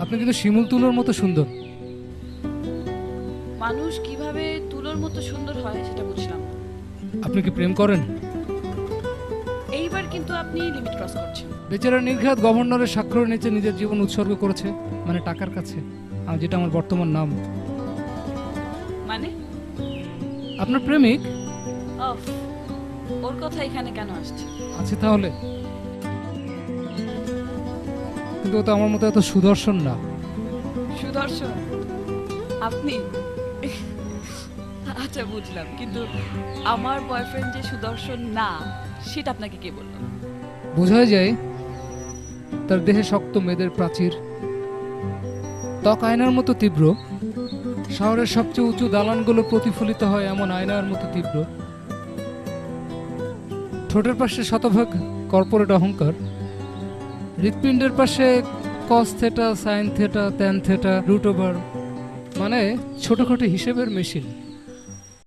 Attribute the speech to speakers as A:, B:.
A: আপনি কিন্তু শিমুল তুলোর মতো সুন্দর।
B: মানুষ কীভাবে তুলোর মতো সুন্দর হয় সেটা বুঝলাম না।
A: আপনি কি প্রেম করেন?
B: এইবার কিন্তু আপনি লিমিট ক্রস করছেন।
A: বেচারা নির্ঘাত গভর্নরের স্বাক্ষর নিচে নিজের জীবন উৎসর্গ করেছে মানে টাকার কাছে আর যেটা আমার বর্তমান নাম।
B: মানে?
A: আপনার প্রেমিক?
B: অফ ওর কথা এখানে কেন আসছে?
A: আছে তাহলে। কিন্তু ও তো আমার মতো এত সুদর্শন না।
B: সুদর্শন? আপনি? আচ্ছা বুঝলাম। কিন্তু আমার বয়ফ্রেন্ড যে সুদর্শন না সেটা আপনাকে কে বলল?
A: বোঝাই যায় তার দেহে শক্ত মেয়েদের প্রাচীর ত্বক আয়নার মতো তীব্র শহরের সবচেয়ে উঁচু দালানগুলো প্রতিফলিত হয় এমন আয়নার মতো তীব্র। ঠোঁটের পাশে শতভাগ কর্পোরেট অহংকার। হৃৎপিণ্ডের পাশে cos theta sine theta tan theta root over মানে ছোটোখাটো হিসেবের মেশিন